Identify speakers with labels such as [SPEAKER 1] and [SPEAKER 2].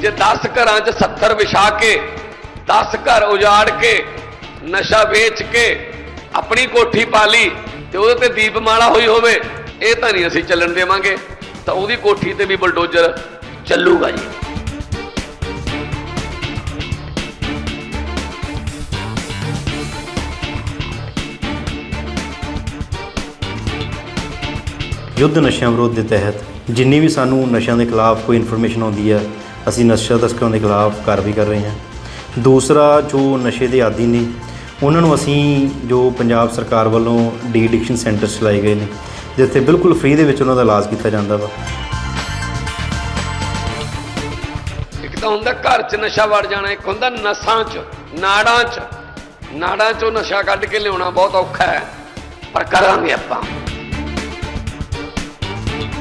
[SPEAKER 1] ਜੇ 10 ਘਰਾਂ 'ਚ 70 ਵਿਛਾ ਕੇ 10 ਘਰ ਉਜਾੜ ਕੇ, ਨਸ਼ਾ ਵੇਚ ਕੇ ਆਪਣੀ ਕੋਠੀ ਪਾ ਲਈ ਤੇ ਉਹਦੇ ਤੇ ਦੀਪਮਾਲਾ ਹੋਈ ਹੋਵੇ, ਇਹ ਤਾਂ ਨਹੀਂ ਅਸੀਂ ਚੱਲਣ ਦੇਵਾਂਗੇ, ਤਾਂ ਉਹਦੀ ਕੋਠੀ ਤੇ ਵੀ ਬਲਡੋਜ਼ਰ ਚੱਲੂਗਾ ਜੀ।
[SPEAKER 2] ਯੁੱਧ ਨਸ਼ਿਆਂ ਵਿਰੋਧ ਦੇ ਤਹਿਤ ਜਿੰਨੀ ਵੀ ਸਾਨੂੰ ਨਸ਼ਿਆਂ ਦੇ ਖਿਲਾਫ ਕੋਈ ਇਨਫੋਰਮੇਸ਼ਨ ਆਉਂਦੀ ਹੈ, ਅਸੀਂ ਨਸ਼ਾ ਤਸਕਰਾਂ ਦੇ ਖਿਲਾਫ ਕਾਰਵਾਈ ਕਰ ਰਹੇ ਹਾਂ। ਦੂਸਰਾ, ਜੋ ਨਸ਼ੇ ਦੇ ਆਦੀ ਨੇ, ਉਹਨਾਂ ਨੂੰ ਅਸੀਂ ਜੋ ਪੰਜਾਬ ਸਰਕਾਰ ਵੱਲੋਂ ਡੀ ਐਡਿਕਸ਼ਨ ਸੈਂਟਰ ਚਲਾਏ ਗਏ ਨੇ, ਜਿੱਥੇ ਬਿਲਕੁਲ ਫ੍ਰੀ ਦੇ ਵਿੱਚ ਉਹਨਾਂ ਦਾ ਇਲਾਜ ਕੀਤਾ ਜਾਂਦਾ ਵਾ।
[SPEAKER 1] ਇੱਕ ਤਾਂ ਹੁੰਦਾ ਘਰ 'ਚ ਨਸ਼ਾ ਵੜ ਜਾਣਾ, ਇੱਕ ਹੁੰਦਾ ਨਸਾਂ 'ਚ, ਨਾੜਾਂ 'ਚ। ਨਾੜਾਂ 'ਚੋਂ ਨਸ਼ਾ ਕੱਢ ਕੇ ਲਿਆਉਣਾ ਬਹੁਤ ਔਖਾ ਹੈ, ਪਰ ਕਰਾਂਗੇ ਆਪਾਂ।